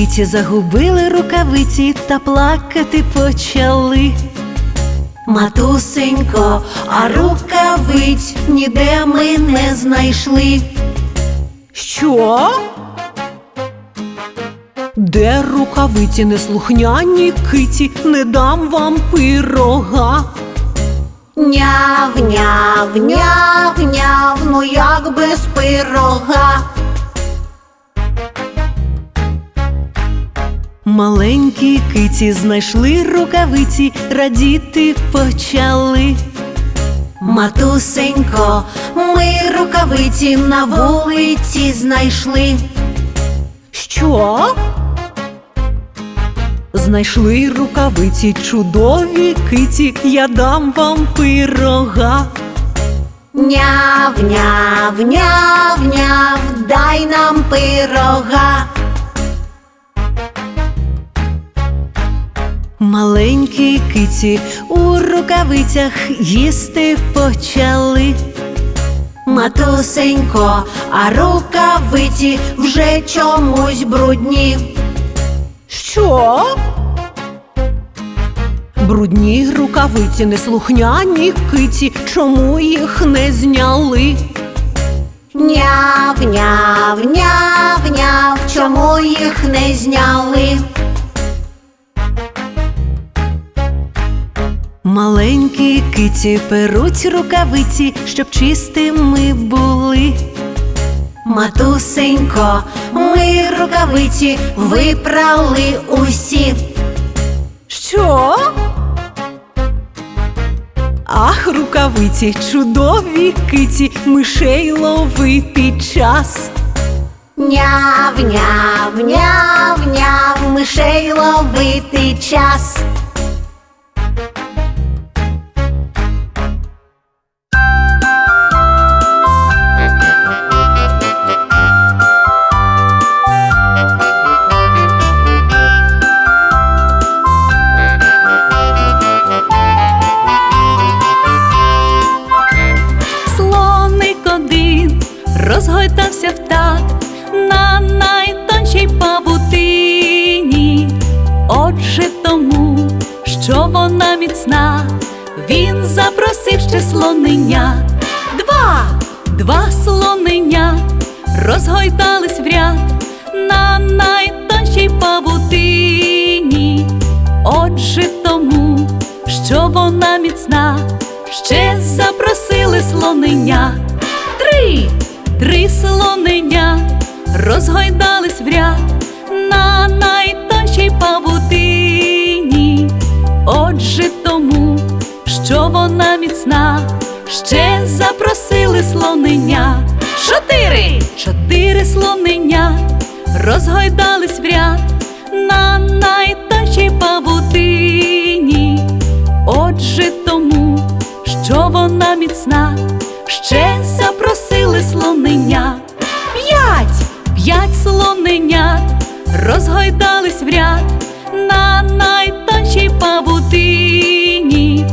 киті загубили рукавиці та плакати почали. Матусенько, а рукавиць ніде ми не знайшли. Що? Де рукавиці неслухняні киті, не дам вам пирога. Няв, няв, няв, няв, ну як без пирога. Маленькі киті знайшли рукавиці, радіти почали. Матусенько, ми рукавиці на вулиці знайшли. Що? Знайшли рукавиці чудові киті, я дам вам пирога. Няв, няв, няв, няв, дай нам пирога. Маленькі киті у рукавицях їсти почали. Матусенько, а рукавиці вже чомусь брудні. Що? Брудні рукавиці неслухняні киті, чому їх не зняли? Няв, няв, няв, няв, чому їх не зняли? Маленькі киті перуть рукавиці, щоб чистими були. Матусенько, ми рукавиці випрали усі. Що? Ах, рукавиці, чудові киті, мишей ловити час. Няв, няв, няв, няв, мишей ловити час. Міцна, ще запросили слонення. Три, три слонення розгойдались в ряд на найтоншій павутині. Отже, тому, що вона міцна, ще запросили слонення. Чотири, чотири слонення розгойдались в ряд на найтоншій павутині. Отже, тому, що вона міцна, ще запросили слонення. П'ять, п'ять слоненят розгойдались в ряд на найтоншій павутині.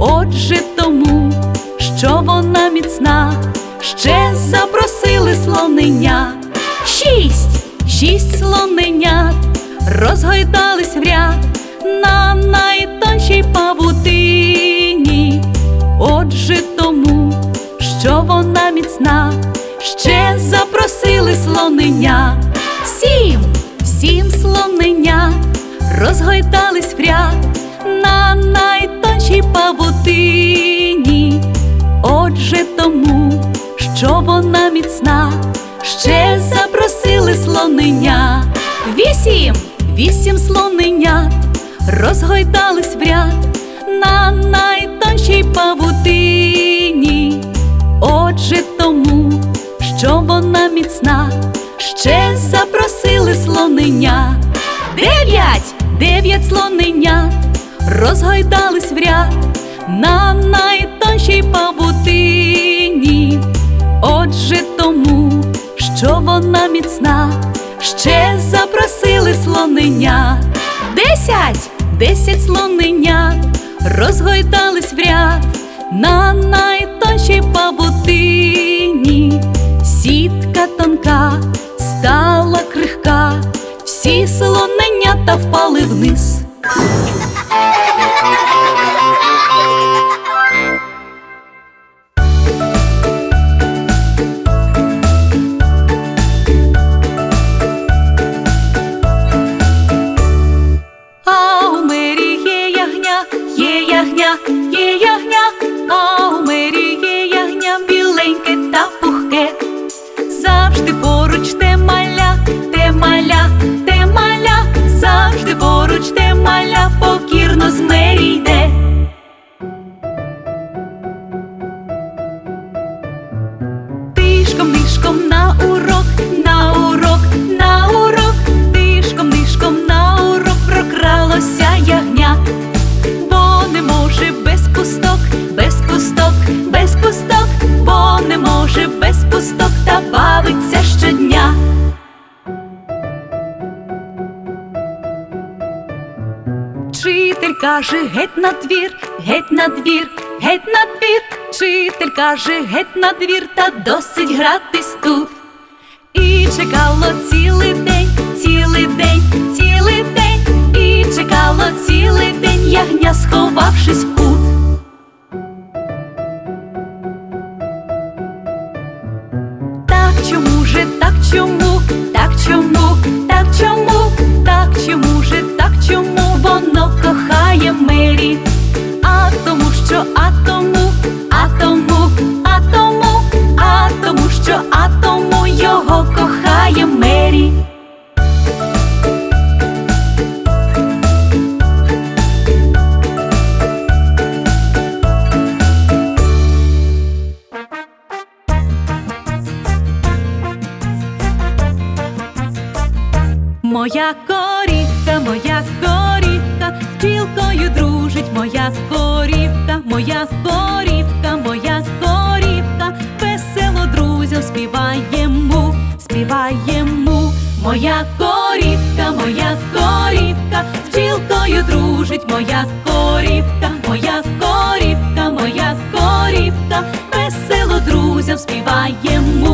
Отже, тому, що вона міцна, ще запросили слонення. Шість, шість слоненят розгойдались в ряд на найтоншій павутині. Отже, тому, що вона міцна, ще запросили слонення. Сім, сім розгойдались в ряд на найтоншій павутині. Отже, тому, що вона міцна, ще запросили слонення. Вісім, вісім слоненят розгойдались в ряд на найтоншій павутині. Отже, тому, що вона міцна, ще запросили слонення. Дев'ять, дев'ять слоненят розгойдались в ряд на найтоншій павутині. Отже, тому, що вона міцна, ще запросили слонення. Десять, десять слоненят розгойдались в ряд на найтоншій павутині. Сітка тонка стала крихка, всі слоненята впали вниз. Геть на двір, геть на двір, геть на двір. Вчитель каже геть на двір, та досить гратись тут. І чекало цілий день, цілий день, цілий день, і чекало цілий день, ягня, сховавшись в Моя корівка, моя корівка, з бджілкою дружить моя корівка, моя корівка, моя корівка, весело друзям співаємо, співаємо. Моя корівка, моя корівка, з бджілкою дружить моя корівка, моя корівка, моя корівка, весело друзям співаємо.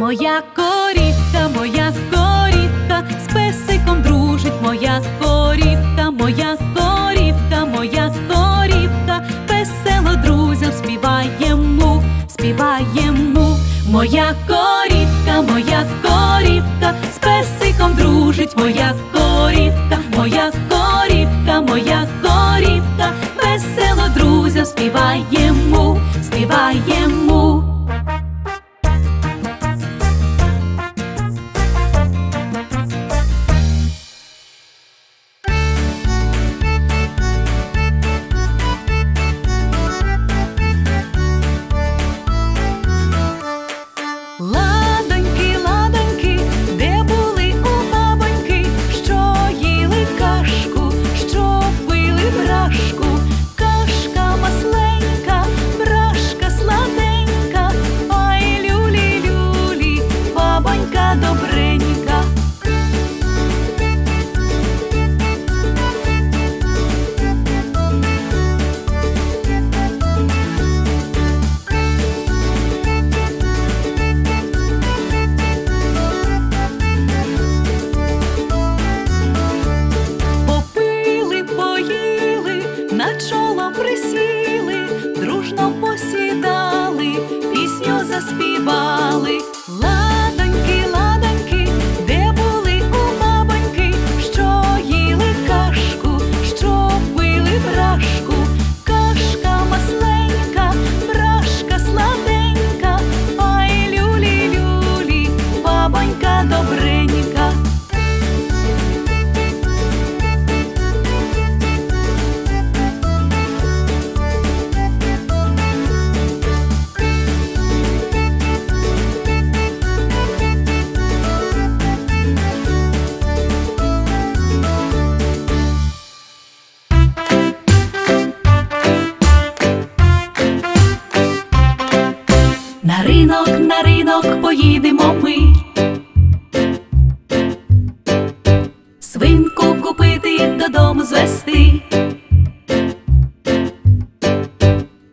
Моя корівка, моя корівка, з песиком дружить моя корівка, моя корівка, моя корівка, весело друзям співаємо, співаємо. Моя корівка, моя корівка, з песиком дружить моя корівка, моя корівка, моя корівка, весело друзям співаємо, співаємо.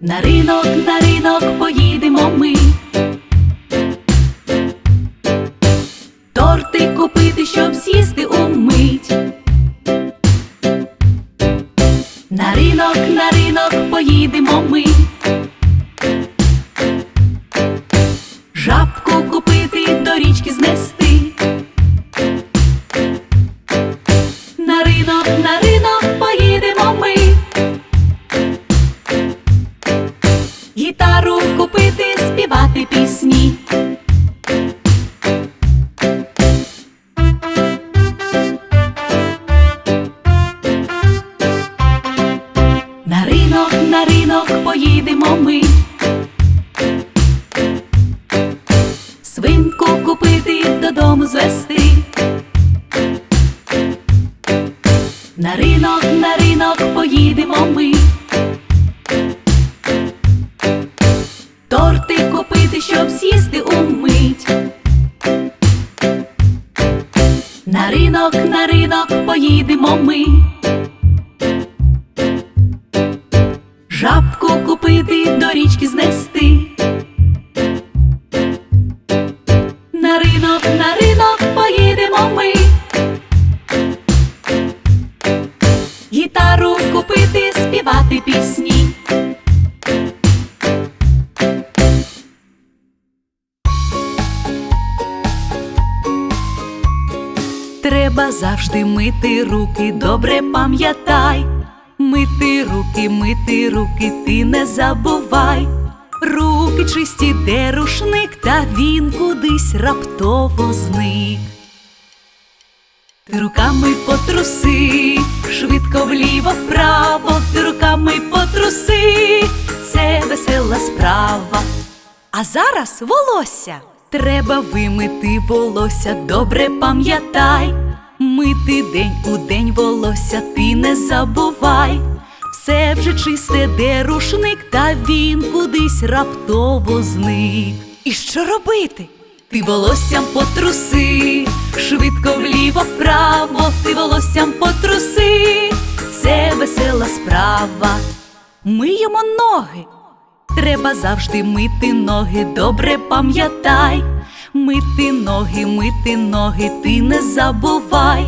На ринок, на ринок поїдемо ми. На ринок поїдемо ми. Жабку купити, до річки знести. Мити руки, добре пам'ятай. Мити руки, мити руки, ти не забувай. Руки чисті, де рушник, та він кудись раптово зник. Ти руками потруси, швидко вліво вправо, ти руками потруси, це весела справа. А зараз волосся. Треба вимити волосся, добре пам'ятай. Мити день у день волосся, ти не забувай. Все вже чисте, де рушник, та він кудись раптово зник. І що робити? Ти волоссям потруси, швидко вліво вправо, ти волоссям потруси, це весела справа. Миємо ноги. Треба завжди мити ноги, добре пам'ятай. Мити ноги, мити ноги, ти не забувай.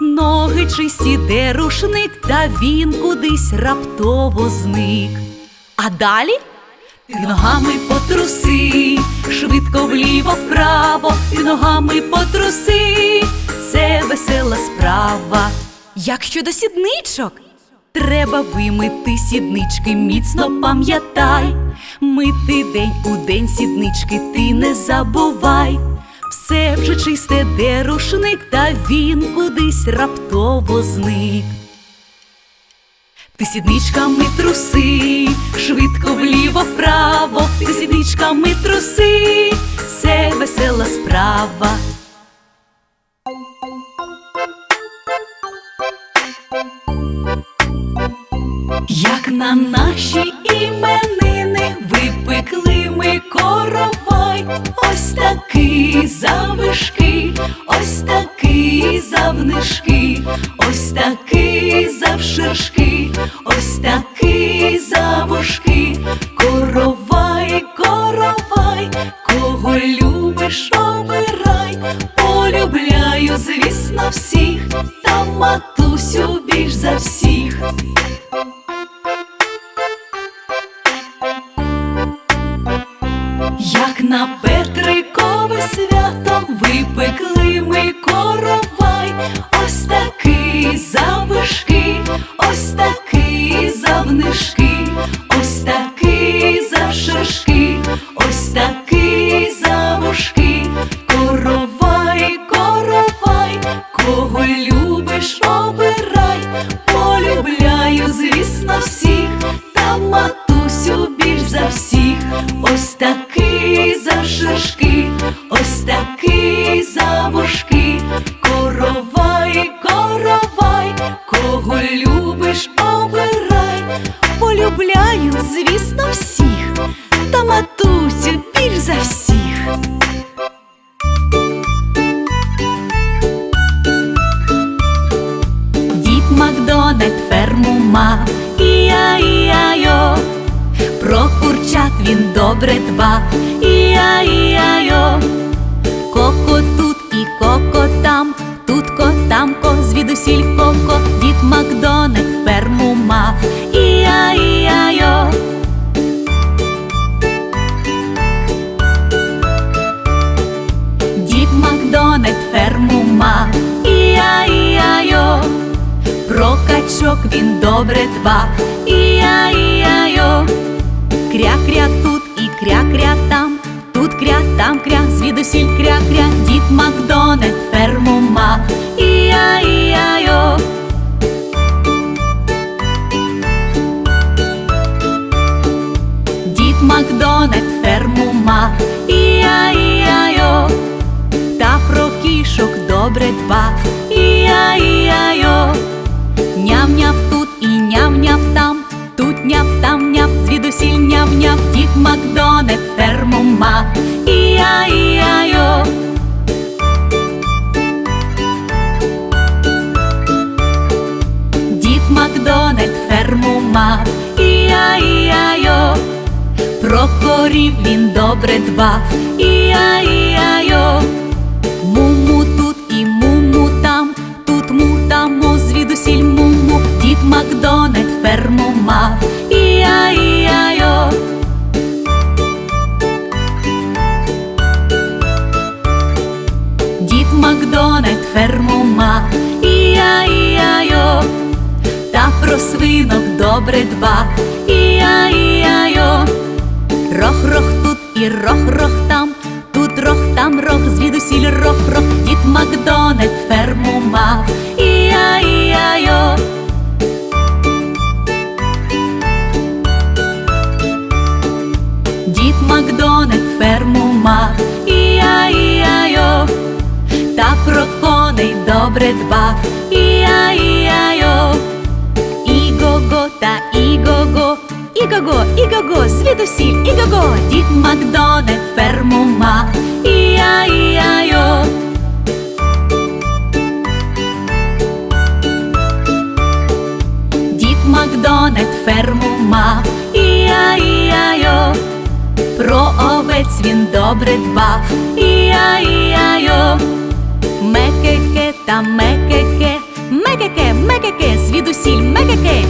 Ноги чисті, де рушник, та він кудись раптово зник. А далі ти ногами потруси, швидко вліво вправо, ти ногами потруси, це весела справа. Як щодо сідничок? Треба вимити сіднички, міцно пам'ятай. Мити день у день сіднички, ти не забувай. Все вже чисте, де рушник, та він кудись раптово зник. Ти сідничками труси, швидко вліво вправо, ти сідничками труси, це весела справа. На наші іменини випекли ми коровай, ось такі завишки, ось такі завнишки, ось такі завширшки, ось такий звідусіль коко, дід Макдональд ферму мав. Іа-іа-йо. Дід Макдональд ферму мав. Іа-іа-йо. Про качок він добре дбав. Іа-іа-йо. Кря-кря тут і кря-кря там, тут кря, там кря, звідусіль кря-кря, дід Макдональд ферму мав. Іа-іа-йо. Дід Макдональд ферму мав. Іа-іа-йо. Та про кішок добре дбав. Іа-іа-йо. Няв-няв Іа-іа-йо. Муму тут і муму там, тут му там му, звідусіль муму, дід Макдональд ферму мав. Іа-іа-йо. Дід Макдональд ферму мав. Іа-іа-йо. Та про свинок добре дбав. Іа-іа-йо. Рох-рох тут і рох-рох там, тут рох, там рох, звідусіль рох-рох, дід Макдональд ферму мав. Іа-іа-йо. Дід Макдональд ферму мав. Іа-іа-йо. Та про коней добре дбав. Іа-іа-йо. Іго-го та іго-го, іго-го, іго-го, звідусіль, іго-го, дід Макдональд ферму мав. Іа-іа-йо. Дід Макдональд ферму мав. Іа-іа-йо. Про овець він добре дбав. Іа-іа-йо. Мекеке та мекеке, мекеке, мекеке, звідусіль мекеке,